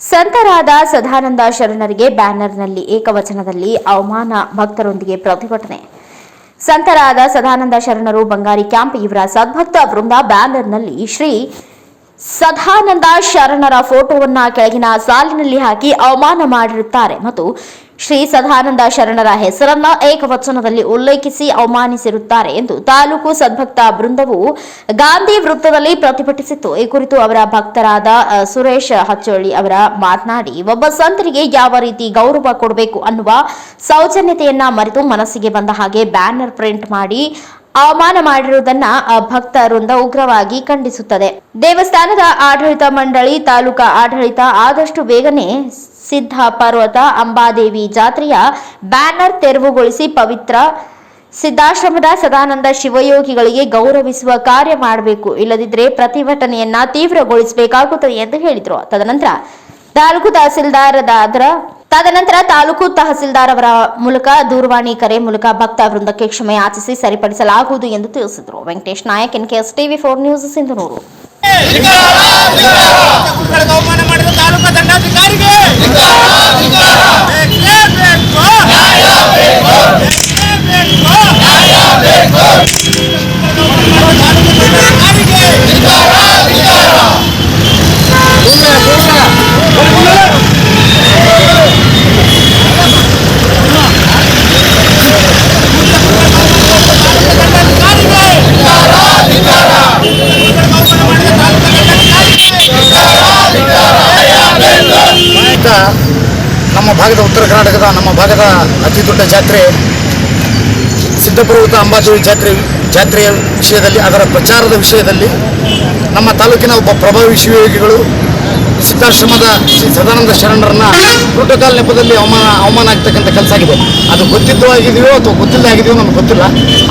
ಸಂತರಾದ ಸದಾನಂದ ಶರಣರಿಗೆ ಬ್ಯಾನರ್ನಲ್ಲಿ ಏಕವಚನದಲ್ಲಿ ಅವಮಾನ ಭಕ್ತರೊಂದಿಗೆ ಪ್ರತಿಭಟನೆ. ಸಂತರಾದ ಸದಾನಂದ ಶರಣರು ಬಂಗಾರಿ ಕ್ಯಾಂಪ್ ಇವರ ಸದ್ಭಕ್ತ ವೃಂದ ಬ್ಯಾನರ್ನಲ್ಲಿ ಶ್ರೀ ಸದಾನಂದ ಶರಣರ ಫೋಟೋವನ್ನ ಕೆಳಗಿನ ಸಾಲಿನಲ್ಲಿ ಹಾಕಿ ಅವಮಾನ ಮಾಡಿರುತ್ತಾರೆ ಮತ್ತು ಶ್ರೀ ಸದಾನಂದ ಶರಣರ ಹೆಸರನ್ನ ಏಕವಚನದಲ್ಲಿ ಉಲ್ಲೇಖಿಸಿ ಅವಮಾನಿಸಿರುತ್ತಾರೆ ಎಂದು ತಾಲೂಕು ಸದ್ಭಕ್ತ ಬೃಂದವು ಗಾಂಧಿ ವೃತ್ತದಲ್ಲಿ ಪ್ರತಿಭಟಿಸಿತ್ತು. ಈ ಕುರಿತು ಅವರ ಭಕ್ತರಾದ ಸುರೇಶ್ ಹಚ್ಚೋಳಿ ಅವರ ಮಾತನಾಡಿ, ಒಬ್ಬ ಸಂತರಿಗೆ ಯಾವ ರೀತಿ ಗೌರವ ಕೊಡಬೇಕು ಅನ್ನುವ ಸೌಜನ್ಯತೆಯನ್ನ ಮರೆತು ಮನಸ್ಸಿಗೆ ಬಂದ ಹಾಗೆ ಬ್ಯಾನರ್ ಪ್ರಿಂಟ್ ಮಾಡಿ ಅವಮಾನ ಮಾಡಿರುವುದನ್ನ ಆ ಭಕ್ತ ವೃಂದ ಉಗ್ರವಾಗಿ ಖಂಡಿಸುತ್ತದೆ. ದೇವಸ್ಥಾನದ ಆಡಳಿತ ಮಂಡಳಿ, ತಾಲೂಕಾ ಆಡಳಿತ ಆದಷ್ಟು ಬೇಗನೆ ಸಿದ್ಧ ಪರ್ವತ ಅಂಬಾದೇವಿ ಜಾತ್ರೆಯ ಬ್ಯಾನರ್ ತೆರವುಗೊಳಿಸಿ ಪವಿತ್ರ ಸಿದ್ಧಾಶ್ರಮದ ಸದಾನಂದ ಶಿವಯೋಗಿಗಳಿಗೆ ಗೌರವಿಸುವ ಕಾರ್ಯ ಮಾಡಬೇಕು. ಇಲ್ಲದಿದ್ದರೆ ಪ್ರತಿಭಟನೆಯನ್ನ ತೀವ್ರಗೊಳಿಸಬೇಕಾಗುತ್ತದೆ ಎಂದು ಹೇಳಿದರು. ತದನಂತರ ತಾಲೂಕು ತಹಸೀಲ್ದಾರದಾದ್ರ ತದನಂತರ ತಾಲೂಕು ತಹಸೀಲ್ದಾರ್ ಅವರ ಮೂಲಕ ದೂರವಾಣಿ ಕರೆ ಮೂಲಕ ಭಕ್ತ ವೃಂದಕ್ಕೆ ಕ್ಷಮೆ ಯಾಚಿಸಿ ಸರಿಪಡಿಸಲಾಗುವುದು ಎಂದು ತಿಳಿಸಿದರು. Venkatesh Nayak N K S TV four news Sindhanur. ನಮ್ಮ ಭಾಗದ ಉತ್ತರ ಕರ್ನಾಟಕದ, ನಮ್ಮ ಭಾಗದ ಅತಿ ದೊಡ್ಡ ಜಾತ್ರೆ ಸಿದ್ಧಪರ್ವತ ಅಂಬಾದೇವಿ ಜಾತ್ರೆ, ಜಾತ್ರೆಯ ವಿಷಯದಲ್ಲಿ, ಅದರ ಪ್ರಚಾರದ ವಿಷಯದಲ್ಲಿ ನಮ್ಮ ತಾಲೂಕಿನ ಒಬ್ಬ ಪ್ರಭಾವಿ ಶಿವಯೋಗಿಗಳು ಸಿದ್ಧಾಶ್ರಮದ ಶ್ರೀ ಸದಾನಂದ ಶರಣರನ್ನ ಪ್ರೋಟೋಕಾಲ್ ನೆಪದಲ್ಲಿ ಅವಮಾನ ಅವಮಾನ ಆಗ್ತಕ್ಕಂಥ ಕೆಲಸ ಆಗಿದೆ. ಅದು ಗೊತ್ತಿದ್ದು ಆಗಿದೆಯೋ ಅಥವಾ ಗೊತ್ತಿಲ್ಲದೆ ಆಗಿದೆಯೋ ನಮ್ಗೆ ಗೊತ್ತಿಲ್ಲ.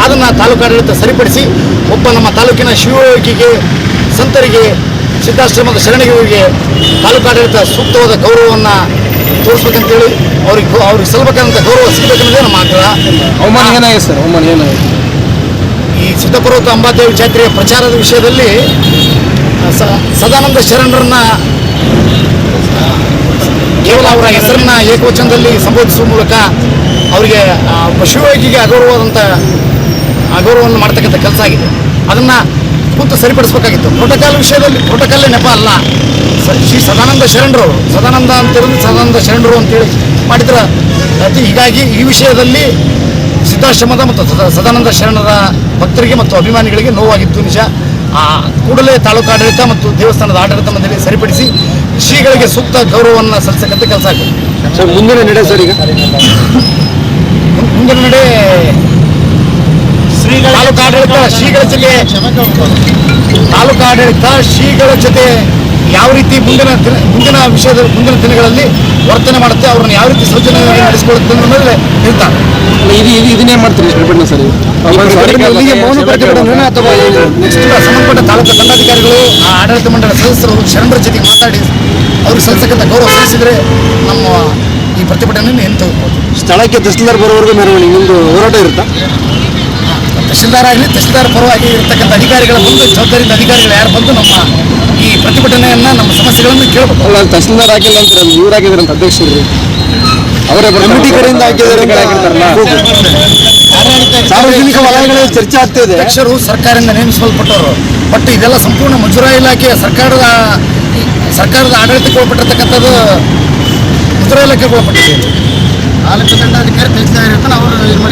ಅದನ್ನು ತಾಲೂಕಾಡಳಿತ ಸರಿಪಡಿಸಿ ಒಬ್ಬ ನಮ್ಮ ತಾಲೂಕಿನ ಶಿವಯೋಗಿಗೆ, ಸಂತರಿಗೆ ಸಿದ್ಧಾಶ್ರಮದ ಶರಣಿಗಳಿಗೆ ತಾಲೂಕಾಡಳಿತ ಸೂಕ್ತವಾದ ಗೌರವವನ್ನು ತೋರಿಸ್ಬೇಕಂತೇಳಿ ಅವ್ರಿಗೆ ಅವ್ರಿಗೆ ಸಲ್ಬೇಕಾದಂಥ ಗೌರವ ಸಿಗಬೇಕನ್ನೋದೇ ನಮ್ಮ ಆಗ್ರಹ ಅವಮಾನ ಏನಾಗಿದೆ ಸರ್? ಅವಮಾನ ಏನಾಗಿದೆ ಈ ಸಿದ್ಧಪರ್ವತ ಅಂಬಾದೇವಿ ಜಾತ್ರೆಯ ಪ್ರಚಾರದ ವಿಷಯದಲ್ಲಿ ಸ- ಸದಾನಂದ ಶರಣರನ್ನ ಕೇವಲ ಅವರ ಹೆಸರನ್ನ ಏಕವಚನದಲ್ಲಿ ಸಂಬೋಧಿಸುವ ಮೂಲಕ ಅವರಿಗೆ ಪಶುವೈಕಿಗೆ ಅಗೌರವಾದಂಥ ಅಗೌರವವನ್ನು ಮಾಡ್ತಕ್ಕಂಥ ಕೆಲಸ ಆಗಿದೆ. ಅದನ್ನು ಕೂತು ಸರಿಪಡಿಸ್ಬೇಕಾಗಿತ್ತು. ಪ್ರೋಟೋಕಾಲ್ ವಿಷಯದಲ್ಲಿ ಪ್ರೋಟೋಕಾಲ್ ನೆಪ ಅಲ್ಲ. ಶ್ರೀ ಸದಾನಂದ ಶರಣರು ಸದಾನಂದ ಅಂತೇಳಿದ್ರೆ ಸದಾನಂದ ಶರಣರು ಅಂತೇಳಿ ಮಾಡಿದ್ರ ಅತಿ ಹೀಗಾಗಿ ಈ ವಿಷಯದಲ್ಲಿ ಸಿದ್ಧಾಶ್ರಮದ ಮತ್ತು ಸದ- ಸದಾನಂದ ಶರಣರ ಭಕ್ತರಿಗೆ ಮತ್ತು ಅಭಿಮಾನಿಗಳಿಗೆ ನೋವಾಗಿತ್ತು ನಿಜ. ಆ ಕೂಡಲೇ ತಾಲೂಕು ಆಡಳಿತ ಮತ್ತು ದೇವಸ್ಥಾನದ ಆಡಳಿತ ಮಂಡಳಿ ಸರಿಪಡಿಸಿ ಶ್ರೀಗಳಿಗೆ ಸೂಕ್ತ ಗೌರವವನ್ನು ಸಲ್ಲಿಸಕ್ಕಂತ ಕೆಲಸ ಆಗ್ತದೆ ಮುಂದಿನ ನಡೆ ಸರ್ ಈಗ? ಮುಂದಿನ ನಡೆ ತಾಲೂಕು ಆಡಳಿತ ಶ್ರೀಗಳ ಜೊತೆ ತಾಲೂಕು ಆಡಳಿತ ಶ್ರೀಗಳ ಜೊತೆ ಯಾವ ರೀತಿ ಮುಂದಿನ ದಿನ ಮುಂದಿನ ವಿಷಯದ ಮುಂದಿನ ದಿನಗಳಲ್ಲಿ ವರ್ತನೆ ಮಾಡುತ್ತೆ ಅವ್ರನ್ನ ಯಾವ ರೀತಿ ಸೌಜನ್ಯ ನಡೆಸಿಕೊಳ್ಳುತ್ತೆ ಅನ್ನೋ ಮೇಲೆ ನಿರ್ಧಾರ ಇದು ಇದು ಇದನ್ನೇ ಮಾಡ್ತೀರಿ ಸರ್ ಮೌನ ಅಥವಾ ನೆಕ್ಸ್ಟ್ ಸಂಬಂಧಪಟ್ಟ ತಾಲೂಕು ದಂಡಾಧಿಕಾರಿಗಳು ಆ ಆಡಳಿತ ಮಂಡಳ ಸದಸ್ಯರು ಶರಣರ ಜೊತೆಗೆ ಮಾತಾಡಿ ಅವ್ರಿಗೆ ಸಲ್ಲಿಸಕ್ಕಂಥ ಗೌರವ ಸಲ್ಲಿಸಿದ್ರೆ ನಮ್ಮ ಈ ಪ್ರತಿಭಟನೆಯನ್ನು ಏನು ಸ್ಥಳಕ್ಕೆ ತಹಸೀಲ್ದಾರ್ ಬರೋವರೆಗೂ ಮೆರವಣಿಗೆ ಒಂದು ಹೋರಾಟ ಇರುತ್ತಾ? ತಹಶೀಲ್ದಾರ್ ಆಗಲಿ ತಹಸೀಲ್ದಾರ್ ಪರವಾಗಿ ಇರತಕ್ಕಂಥ ಅಧಿಕಾರಿಗಳ ಬಂದು ಜವಾಬ್ದಾರಿಯಿಂದ ಅಧಿಕಾರಿಗಳು ಯಾರು ಬಂದು ನಮ್ಮ ಈ ಪ್ರತಿಭಟನೆಯನ್ನ ನಮ್ಮ ಸಮಸ್ಯೆಗಳನ್ನು ಕೇಳಬೇಕು. ಅಲ್ಲ ತಹಸೀಲ್ದಾರ್ ಆಗಿಲ್ಲ ಅಂತ ಇವ್ರು ಹಾಕಿದ್ರಂತ ಅಧ್ಯಕ್ಷರು. ಅವರೇ ಕಮಿಟಿ ಕಡೆಯಿಂದ ಸಾರ್ವಜನಿಕ ವಲಯಗಳಲ್ಲಿ ಚರ್ಚೆ ಆಗ್ತಿದೆ ಅಧ್ಯಕ್ಷರು ಸರ್ಕಾರದಿಂದ ನೇಮಿಸಲ್ಪಟ್ಟವರು. ಬಟ್ ಇದೆಲ್ಲ ಸಂಪೂರ್ಣ ಮುಜರಾಯಿ ಇಲಾಖೆ ಸರ್ಕಾರದ ಸರ್ಕಾರದ ಆಡಳಿತಕ್ಕೆ ಒಳಪಟ್ಟಿರ್ತಕ್ಕಂಥದ್ದು ಮುಜರಾಯಿ ಇಲಾಖೆಗೆ ಒಳಪಟ್ಟಿದೆ.